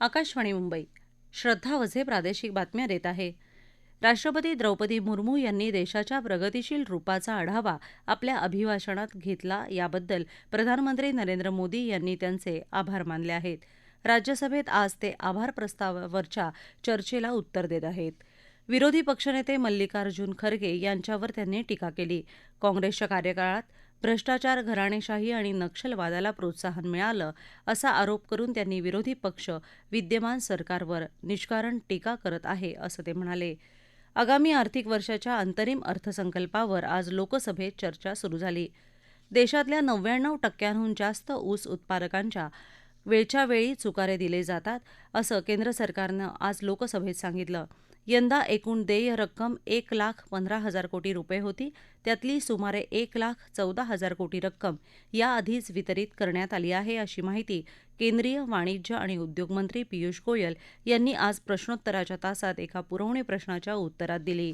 आकाशवाणी मुंबई. श्रद्धा वझे प्रादेशिक बातम्या देत आहे. राष्ट्रपती द्रौपदी मुर्मू यांनी देशाच्या प्रगतीशील रूपाचा आढावा आपल्या अभिभाषणात घेतला याबद्दल प्रधानमंत्री नरेंद्र मोदी यांनी त्यांचे आभार मानले आहेत. राज्यसभेत आज ते आभार प्रस्तावावरच्या चर्चेला उत्तर देत आहेत. विरोधी पक्षनेते मल्लिकार्जुन खरगे यांच्यावर त्यांनी टीका केली. काँग्रेसच्या कार्यकाळात भ्रष्टाचार घराणेशाही आणि नक्षलवादाला प्रोत्साहन मिळालं असा आरोप करून त्यांनी विरोधी पक्ष विद्यमान सरकारवर निष्कारण टीका करत आहे असं ते म्हणाले. आगामी आर्थिक वर्षाच्या अंतरिम अर्थसंकल्पावर आज लोकसभेत चर्चा सुरू झाली. देशातल्या नव्याण्णव टक्क्यांहून जास्त ऊस उत्पादकांच्या वेळच्या वेळी चुकारे दिले जातात असं केंद्र सरकारनं आज लोकसभेत सांगितलं. यंदा एकूण देय रक्कम एक लाख पंधरा हजार कोटी रुपये होती. त्यातली सुमारे एक लाख चौदा हजार कोटी रक्कम याआधीच वितरित करण्यात आली आहे अशी माहिती केंद्रीय वाणिज्य आणि उद्योग मंत्री पियुष गोयल यांनी आज प्रश्नोत्तराच्या तासात एका पुरवणी प्रश्नाच्या उत्तरात दिली.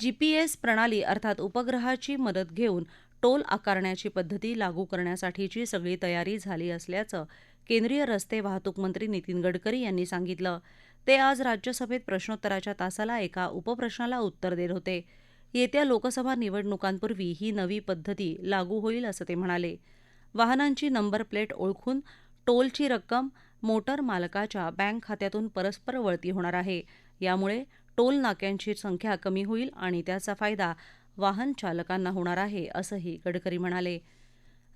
जीपीएस प्रणाली अर्थात उपग्रहाची मदत घेऊन टोल आकारण्याची पद्धती लागू करण्यासाठीची सगळी तयारी झाली असल्याचं केंद्रीय रस्ते वाहतूक मंत्री नितीन गडकरी यांनी सांगितलं. ते आज राज्यसभेत प्रश्नोत्तराच्या तासाला एका उपप्रश्नाला उत्तर देत होते. येत्या लोकसभा निवडणुकांपूर्वी ही नवी पद्धती लागू होईल असं ते म्हणाले. वाहनांची नंबर प्लेट ओळखून टोलची रक्कम मोटर मालकाच्या बँक खात्यातून परस्पर वळती होणार आहे. यामुळे टोल नाक्यांची संख्या कमी होईल आणि त्याचा फायदा वाहन चालकांना होणार आहे असंही गडकरी म्हणाले.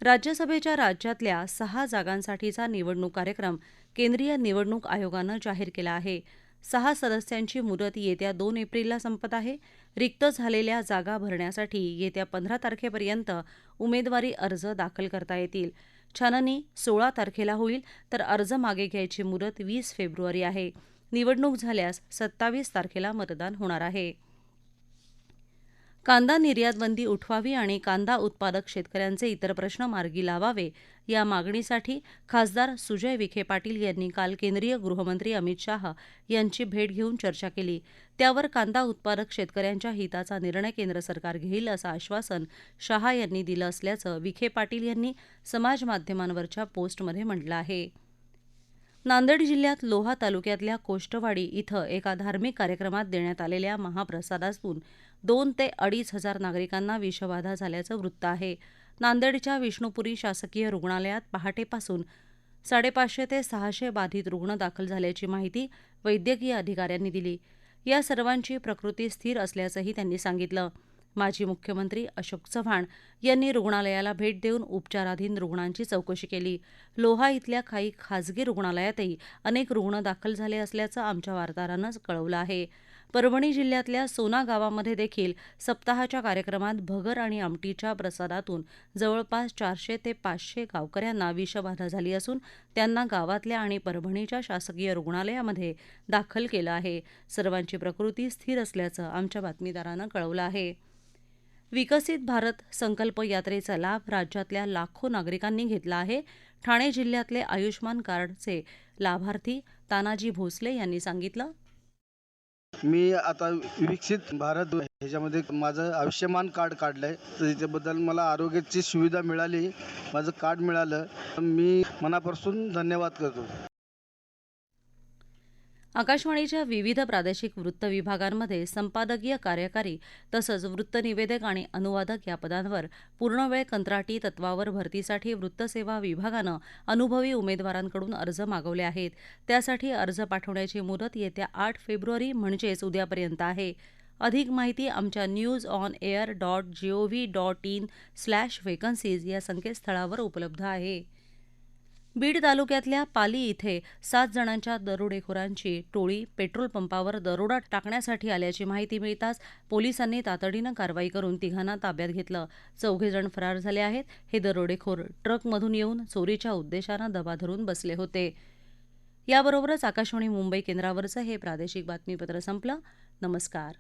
राज्यसभेच्या राज्यातल्या सहा जागांसाठीचा निवडणूक कार्यक्रम केंद्रीय निवडणूक आयोगानं जाहीर केला आहे. सहा सदस्यांची मुदत येत्या दोन एप्रिलला संपत आहे. रिक्त झालेल्या जागा भरण्यासाठी येत्या पंधरा तारखेपर्यंत उमेदवारी अर्ज दाखल करता येतील. छाननी सोळा तारखेला होईल तर अर्ज मागे घ्यायची मुदत वीस फेब्रुवारी आहे. निवडणूक झाल्यास सत्तावीस तारखेला मतदान होणार आहे. कांदा निर्यात बंदी उठवावी आणि कांदा उत्पादक शेतकऱ्यांचे इतर प्रश्न मार्गी लावावे या मागणीसाठी खासदार सुजय विखे पाटील यांनी काल केंद्रीय गृहमंत्री अमित शाह यांची भेट घेऊन चर्चा केली. त्यावर कांदा उत्पादक शेतकऱ्यांच्या हिताचा निर्णय केंद्र सरकार घेईल असं आश्वासन शहा यांनी दिलं असल्याचं विखे पाटील यांनी समाजमाध्यमांवरच्या पोस्टमध्ये म्हटलं आहे. नांदेड जिल्ह्यात लोहा तालुक्यातल्या कोष्टवाडी इथं एका धार्मिक कार्यक्रमात देण्यात आलेल्या महाप्रसादातून दोन ते अडीच हजार नागरिकांना विषबाधा झाल्याचं वृत्त आहे. नांदेडच्या विष्णुपुरी शासकीय रुग्णालयात पहाटेपासून साडेपाचशे ते सहाशे बाधित रुग्ण दाखल झाल्याची माहिती वैद्यकीय अधिकाऱ्यांनी दिली. या सर्वांची प्रकृती स्थिर असल्याचंही त्यांनी सांगितलं. माजी मुख्यमंत्री अशोक चव्हाण यांनी रुग्णालयाला भेट देऊन उपचाराधीन रुग्णांची चौकशी केली. लोहा इथल्या काही खाजगी रुग्णालयातही अनेक रुग्ण दाखल झाले असल्याचं आमच्या वार्ताहरानं कळवलं आहे. परभणी जिल्ह्यातल्या सोना गावामध्ये देखील सप्ताहाच्या कार्यक्रमात भगर आणि आमटीच्या प्रसादातून जवळपास चारशे ते पाचशे गावकऱ्यांना विषबाधा झाली असून त्यांना गावातल्या आणि परभणीच्या शासकीय रुग्णालयामध्ये दाखल केलं आहे. सर्वांची प्रकृती स्थिर असल्याचं आमच्या बातमीदारानं कळवलं आहे. विकसित भारत संकल्प यात्रेचा लाभ राज्यातल्या लाखो नागरिकांनी घेतला आहे. ठाणे जिल्ह्यातले आयुष्मान कार्डचे लाभार्थी तानाजी भोसले यांनी सांगितलं. मी आता विकसित भारत ह्याच्यामध्ये माझं आयुष्यमान कार्ड काढलं आहे तर त्याच्याबद्दल मला आरोग्याची सुविधा मिळाली माझं कार्ड मिळालं. मी मनापासून धन्यवाद करतो. आकाशवाणीच्या विविध प्रादेशिक वृत्त विभागांमध्ये संपादकीय कार्यकारी तसंच वृत्तनिवेदक आणि अनुवादक या पदांवर पूर्णवेळ कंत्राटी तत्वावर भरतीसाठी वृत्तसेवा विभागानं अनुभवी उमेदवारांकडून अर्ज मागवले आहेत. त्यासाठी अर्ज पाठवण्याची मुदत येत्या आठ फेब्रुवारी म्हणजेच उद्यापर्यंत आहे. अधिक माहिती आमच्या news on air dot GOV dot in slash vacancies या संकेतस्थळावर उपलब्ध आहे. बीड तालुक्यातल्या पाली इथे सात जणांच्या दरोडेखोरांची टोळी पेट्रोल पंपावर दरोडा टाकण्यासाठी आल्याची माहिती मिळताच पोलिसांनी तातडीनं कारवाई करून तिघांना ताब्यात घेतलं. चौघेजण फरार झाले आहेत. हे दरोडेखोर ट्रकमधून येऊन चोरीच्या उद्देशानं दबा धरून बसले होते. याबरोबरच आकाशवाणी मुंबई केंद्रावरचं हे प्रादेशिक बातमीपत्र संपलं. नमस्कार.